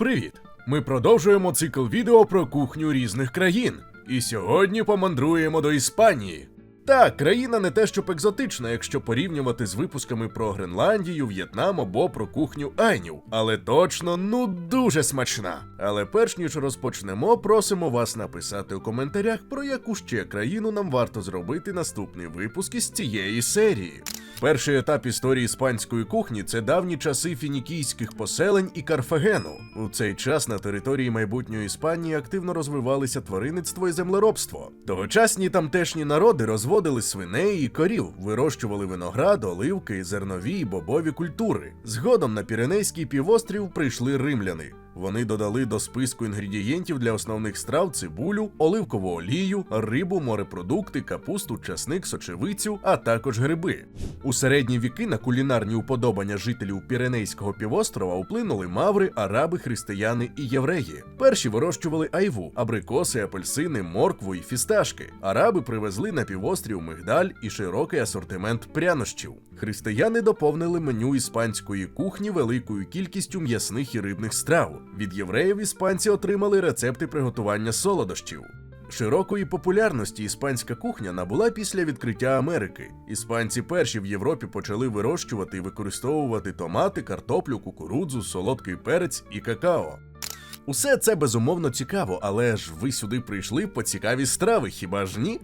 Привіт! Ми продовжуємо цикл відео про кухню різних країн. І сьогодні помандруємо до Іспанії. Так, країна не те, щоб екзотична, якщо порівнювати з випусками про Гренландію, В'єтнам або про кухню Айнів, але точно ну дуже смачна. Але перш ніж розпочнемо, просимо вас написати у коментарях, про яку ще країну нам варто зробити наступний випуск із цієї серії. Перший етап історії іспанської кухні це давні часи фінікійських поселень і Карфагену. У цей час на території майбутньої Іспанії активно розвивалися тваринництво і землеробство. Тогочасні тамтешні народи розводили свиней і корів, вирощували виноград, оливки, зернові і бобові культури. Згодом на Піренейський півострів прийшли римляни. Вони додали до списку інгредієнтів для основних страв цибулю, оливкову олію, рибу, морепродукти, капусту, часник, сочевицю, а також гриби. У середні віки на кулінарні уподобання жителів Піренейського півострова вплинули маври, араби, християни і євреї. Перші вирощували айву, абрикоси, апельсини, моркву і фісташки. Араби привезли на півострів мигдаль і широкий асортимент прянощів. Християни доповнили меню іспанської кухні великою кількістю м'ясних і рибних страв. Від євреїв іспанці отримали рецепти приготування солодощів. Широкої популярності іспанська кухня набула після відкриття Америки. Іспанці перші в Європі почали вирощувати і використовувати томати, картоплю, кукурудзу, солодкий перець і какао. Усе це безумовно цікаво, але ж ви сюди прийшли по цікаві страви, хіба ж ні?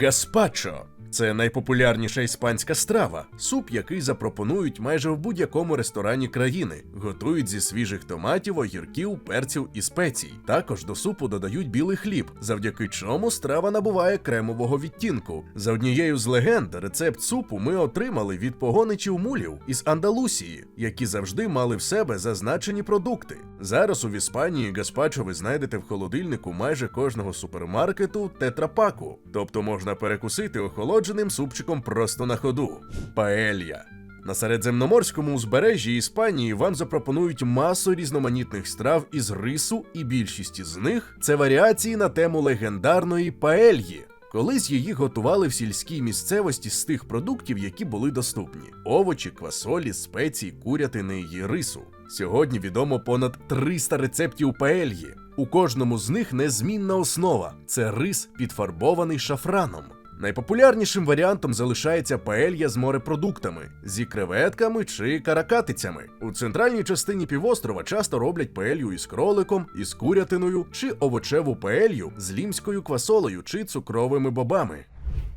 Гаспачо це найпопулярніша іспанська страва, суп, який запропонують майже в будь-якому ресторані країни. Готують зі свіжих томатів, огірків, перців і спецій. Також до супу додають білий хліб, завдяки чому страва набуває кремового відтінку. За однією з легенд, рецепт супу ми отримали від погоничів мулів із Андалусії, які завжди мали в себе зазначені продукти. Зараз у Іспанії гаспачо ви знайдете в холодильнику майже кожного супермаркету тетрапаку, тобто можна перекусити охолодженим супчиком просто на ходу. Паелья. На середземноморському узбережжі Іспанії вам запропонують масу різноманітних страв із рису, і більшість із них це варіації на тему легендарної паельї. Колись її готували в сільській місцевості з тих продуктів, які були доступні: овочі, квасолі, спеції, курятини і рису. Сьогодні відомо понад 300 рецептів паельї. У кожному з них незмінна основа це рис, підфарбований шафраном. Найпопулярнішим варіантом залишається паелья з морепродуктами, зі креветками чи каракатицями. У центральній частині півострова часто роблять паелью із кроликом, із курятиною чи овочеву паелью з лімською квасолею чи цукровими бобами.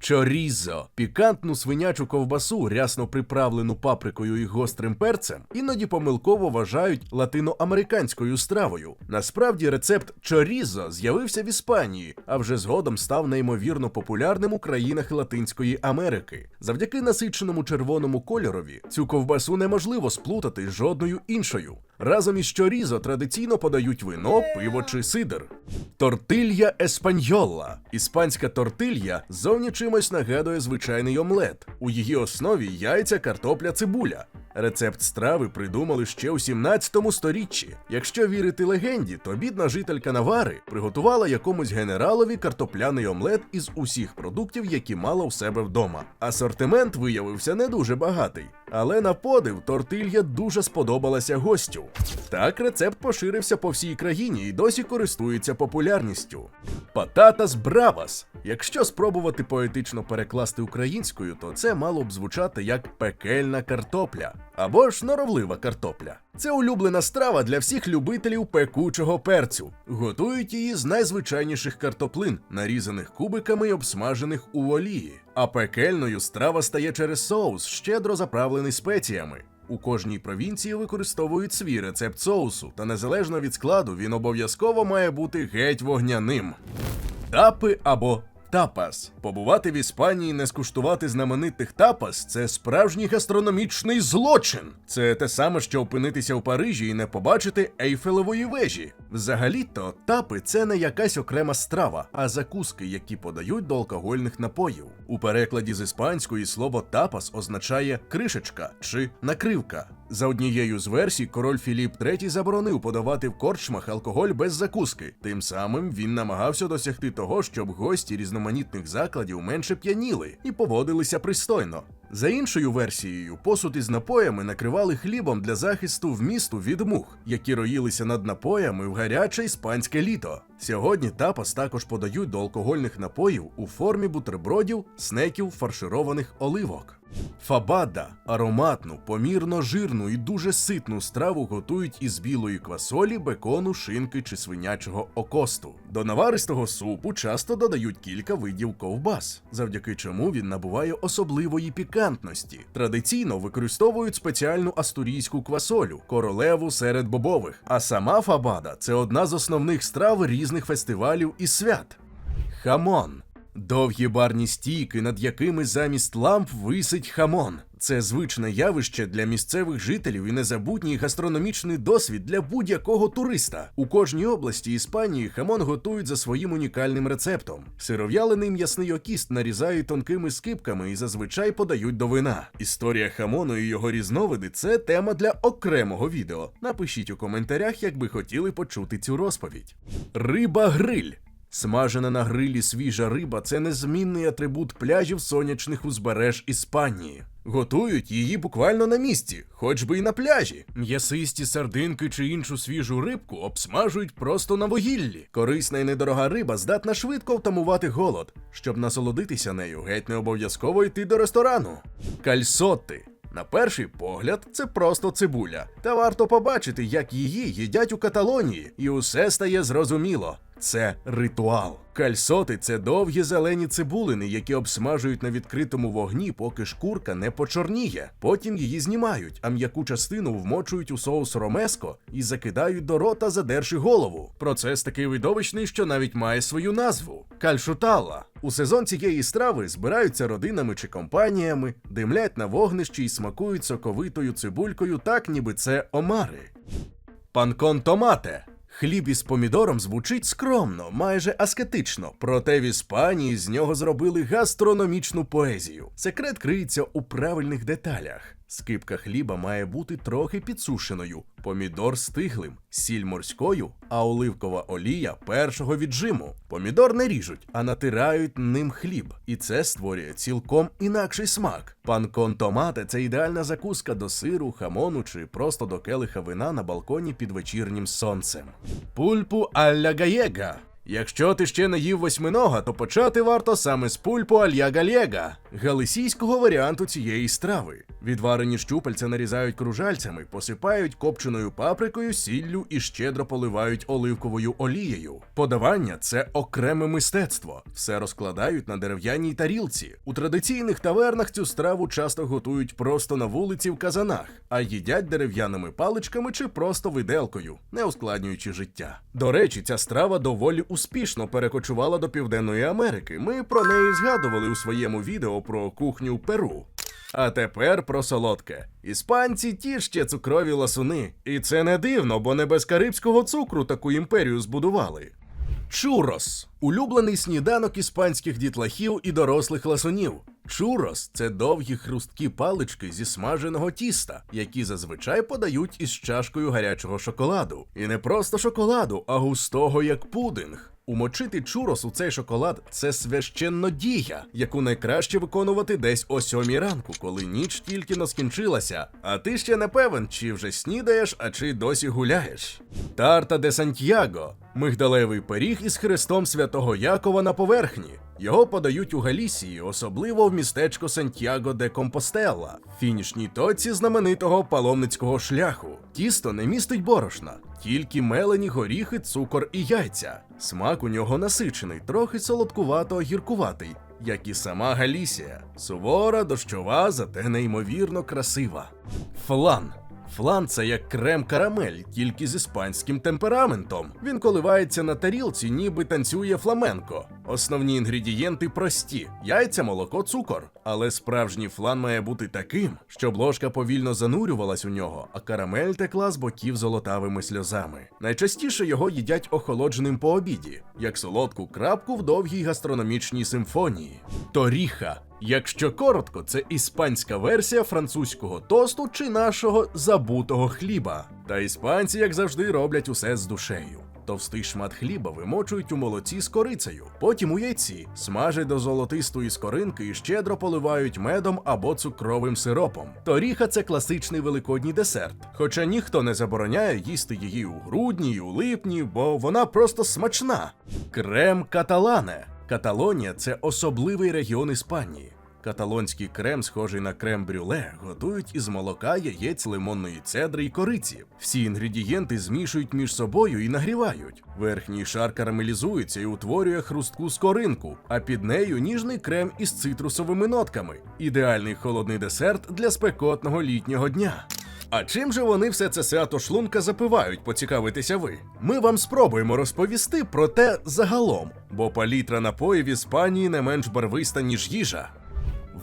Чорізо пікантну свинячу ковбасу, рясно приправлену паприкою і гострим перцем, іноді помилково вважають латиноамериканською стравою. Насправді рецепт чорізо з'явився в Іспанії, а вже згодом став неймовірно популярним у країнах Латинської Америки. Завдяки насиченому червоному кольорові цю ковбасу неможливо сплутати з жодною іншою. Разом із чорізо традиційно подають вино, пиво чи сидр. Тортилья еспаньола. Іспанська тортилья зовні чимось нагадує звичайний омлет. У її основі яйця, картопля, цибуля. Рецепт страви придумали ще у 17 сторіччі. Якщо вірити легенді, то бідна жителька Навари приготувала якомусь генералові картопляний омлет із усіх продуктів, які мала у себе вдома. Асортимент виявився не дуже багатий, але на подив тортилья дуже сподобалася гостю. Так рецепт поширився по всій країні і досі користується популярністю. Пататас бравас. Якщо спробувати поетично перекласти українською, то це мало б звучати як пекельна картопля або ж норовлива картопля. Це улюблена страва для всіх любителів пекучого перцю. Готують її з найзвичайніших картоплин, нарізаних кубиками і обсмажених у олії. А пекельною страва стає через соус, щедро заправлений спеціями. У кожній провінції використовують свій рецепт соусу, та незалежно від складу він обов'язково має бути геть вогняним. Тапи або тапас. Побувати в Іспанії, не скуштувати знаменитих тапас це справжній гастрономічний злочин. Це те саме, що опинитися в Парижі і не побачити Ейфелевої вежі. Взагалі-то тапи це не якась окрема страва, а закуски, які подають до алкогольних напоїв. У перекладі з іспанської слово тапас означає кришечка чи накривка. За однією з версій, король Філіп III заборонив подавати в корчмах алкоголь без закуски. Тим самим він намагався досягти того, щоб гості різноманітних закладів менше п'яніли і поводилися пристойно. За іншою версією, посуд із напоями накривали хлібом для захисту вмісту від мух, які роїлися над напоями в гаряче іспанське літо. Сьогодні тапас також подають до алкогольних напоїв у формі бутербродів, снеків, фаршированих оливок. Фабада ароматну, помірно жирну і дуже ситну страву готують із білої квасолі, бекону, шинки чи свинячого окосту. До наваристого супу часто додають кілька видів ковбас, завдяки чому він набуває особливої пікантності. Традиційно використовують спеціальну астурійську квасолю, королеву серед бобових. А сама фабада це одна з основних страв різних фестивалів і свят. Хамон. Довгі барні стійки, над якими замість ламп висить хамон. Це звичне явище для місцевих жителів і незабутній гастрономічний досвід для будь-якого туриста. У кожній області Іспанії хамон готують за своїм унікальним рецептом. Сиров'ялений м'ясний окіст нарізають тонкими скипками і зазвичай подають до вина. Історія хамону і його різновиди це тема для окремого відео. Напишіть у коментарях, як би хотіли почути цю розповідь. Риба гриль. Смажена на грилі свіжа риба це незмінний атрибут пляжів сонячних узбереж Іспанії. Готують її буквально на місці, хоч би й на пляжі. М'ясисті сардинки чи іншу свіжу рибку обсмажують просто на вугіллі. Корисна і недорога риба здатна швидко втамувати голод. Щоб насолодитися нею, геть не обов'язково йти до ресторану. Кальсотти. На перший погляд, це просто цибуля. Та варто побачити, як її їдять у Каталонії, і усе стає зрозуміло. Це ритуал. Кальсоти це довгі зелені цибулини, які обсмажують на відкритому вогні, поки шкурка не почорніє. Потім її знімають, а м'яку частину вмочують у соус ромеско і закидають до рота, задерши голову. Процес такий видовищний, що навіть має свою назву кальшутала. У сезон цієї страви збираються родинами чи компаніями, димлять на вогнищі і смакують соковитою цибулькою, так ніби це омари. Панкон томате. Хліб із помідором звучить скромно, майже аскетично. Проте в Іспанії з нього зробили гастрономічну поезію. Секрет криється у правильних деталях. Скипка хліба має бути трохи підсушеною, помідор стиглим, сіль морською, а оливкова олія першого віджиму. Помідор не ріжуть, а натирають ним хліб, і це створює цілком інакший смак. Панкон томате це ідеальна закуска до сиру, хамону чи просто до келиха вина на балконі під вечірнім сонцем. Пульпу алля гаєга. Якщо ти ще не їв восьминога, то почати варто саме з пульпу алья галєга, галисійського варіанту цієї страви. Відварені щупальця нарізають кружальцями, посипають копченою паприкою, сіллю і щедро поливають оливковою олією. Подавання це окреме мистецтво. Все розкладають на дерев'яній тарілці. У традиційних тавернах цю страву часто готують просто на вулиці в казанах, а їдять дерев'яними паличками чи просто виделкою, не ускладнюючи життя. До речі, ця страва доволі успішно перекочувала до Південної Америки. Ми про неї згадували у своєму відео про кухню Перу. А тепер про солодке. Іспанці ті ще цукрові ласуни. І це не дивно, бо не без карибського цукру таку імперію збудували. Чурос улюблений сніданок іспанських дітлахів і дорослих ласунів. Чурос це довгі хрусткі палички зі смаженого тіста, які зазвичай подають із чашкою гарячого шоколаду. І не просто шоколаду, а густого як пудинг. Умочити чурос у цей шоколад це священнодія, яку найкраще виконувати десь о сьомій ранку, коли ніч тільки но скінчилася. А ти ще не певен, чи вже снідаєш, а чи досі гуляєш. Тарта де Сантьяго мигдалевий пиріг із хрестом святого Якова на поверхні. Його подають у Галісії, особливо в містечко Сантьяго де Компостела, фінішній точці знаменитого паломницького шляху. Тісто не містить борошна, тільки мелені горіхи, цукор і яйця. Смак у нього насичений, трохи солодкувато-гіркуватий, як і сама Галісія. Сувора, дощова, зате неймовірно красива. Флан. Флан це як крем карамель, тільки з іспанським темпераментом. Він коливається на тарілці, ніби танцює фламенко. Основні інгредієнти прості: яйця, молоко, цукор. Але справжній флан має бути таким, щоб ложка повільно занурювалась у нього, а карамель текла з боків золотавими сльозами. Найчастіше його їдять охолодженим по обіді, як солодку крапку в довгій гастрономічній симфонії. Торіха Якщо коротко, це іспанська версія французького тосту чи нашого забутого хліба. Та іспанці, як завжди, роблять усе з душею. Товстий шмат хліба вимочують у молоці з корицею, потім у яйці, смажать до золотистої скоринки і щедро поливають медом або цукровим сиропом. Торіха це класичний великодній десерт. Хоча ніхто не забороняє їсти її у грудні і у липні, бо вона просто смачна. Крем каталане. Каталонія це особливий регіон Іспанії. Каталонський крем, схожий на крем брюле, готують із молока, яєць, лимонної цедри і кориці. Всі інгредієнти змішують між собою і нагрівають. Верхній шар карамелізується і утворює хрустку скоринку, а під нею ніжний крем із цитрусовими нотками. Ідеальний холодний десерт для спекотного літнього дня. А чим же вони все це свято шлунка запивають, поцікавитеся ви? Ми вам спробуємо розповісти про те загалом, бо палітра напоїв Іспанії не менш барвиста, ніж їжа.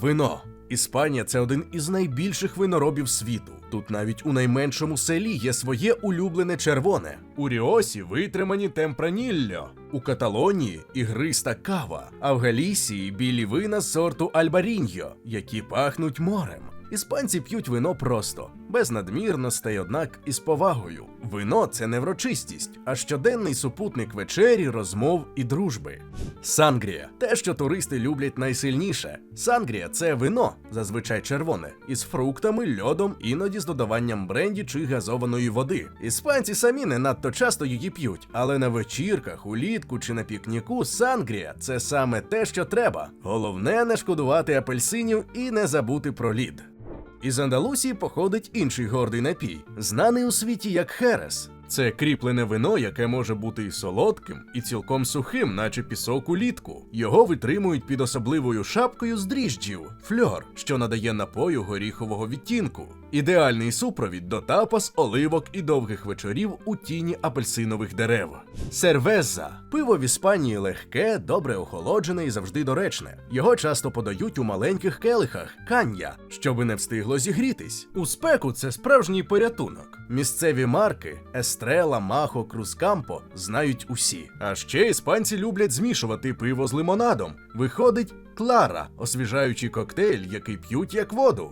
Вино. Іспанія це один із найбільших виноробів світу. Тут навіть у найменшому селі є своє улюблене червоне. У Ріосі витримані темпранілльо, у Каталонії ігриста кава, а в Галісії білі вина сорту Альбаріньо, які пахнуть морем. Іспанці п'ють вино просто, без надмірностей, однак із повагою. Вино це не врочистість, а щоденний супутник вечері, розмов і дружби. Сангрія те, що туристи люблять найсильніше. Сангрія це вино, зазвичай червоне, із фруктами, льодом, іноді з додаванням бренді чи газованої води. Іспанці самі не надто часто її п'ють, але на вечірках, улітку чи на пікніку сангрія це саме те, що треба. Головне не шкодувати апельсинів і не забути про лід. Із Андалусії походить інший гордий напій, знаний у світі як херес. Це кріплене вино, яке може бути і солодким, і цілком сухим, наче пісок улітку. Його витримують під особливою шапкою з дріжджів фльор, що надає напою горіхового відтінку. Ідеальний супровід до тапас, оливок і довгих вечорів у тіні апельсинових дерев. Сервеза пиво в Іспанії легке, добре охолоджене і завжди доречне. Його часто подають у маленьких келихах каня, щоби не встигло зігрітись. У спеку це справжній порятунок. Місцеві марки Естрела, Махо, Крускампо знають усі. А ще іспанці люблять змішувати пиво з лимонадом. Виходить Клара, освіжаючий коктейль, який п'ють як воду.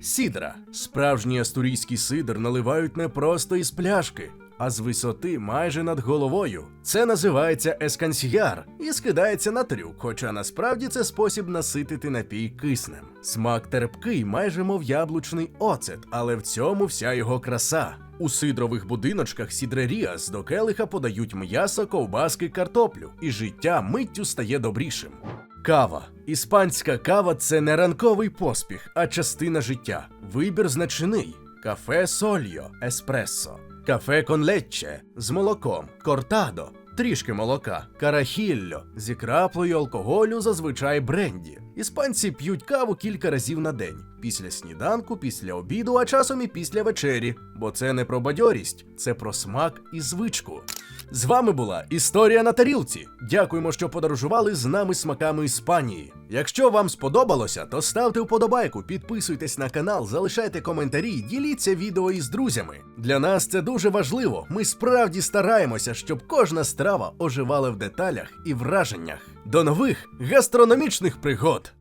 Сідра. Справжній астурійський сидр наливають не просто із пляшки, а з висоти майже над головою. Це називається ескансіяр і скидається на трюк, хоча насправді це спосіб наситити напій киснем. Смак терпкий, майже мов яблучний оцет, але в цьому вся його краса. У сидрових будиночках Сідреріас до келиха подають м'ясо, ковбаски, картоплю, і життя миттю стає добрішим. Кава. Іспанська кава це не ранковий поспіх, а частина життя. Вибір значний. Кафе сольо, еспресо, кафе кон лечче з молоком, кортадо, трішки молока, карахілло зі краплею алкоголю, зазвичай бренді. Іспанці п'ють каву кілька разів на день. Після сніданку, після обіду, а часом і після вечері. Бо це не про бадьорість, це про смак і звичку. З вами була Історія на тарілці. Дякуємо, що подорожували з нами смаками Іспанії. Якщо вам сподобалося, то ставте вподобайку, підписуйтесь на канал, залишайте коментарі, діліться відео із друзями. Для нас це дуже важливо. Ми справді стараємося, щоб кожна страва оживала в деталях і враженнях. До нових гастрономічних пригод!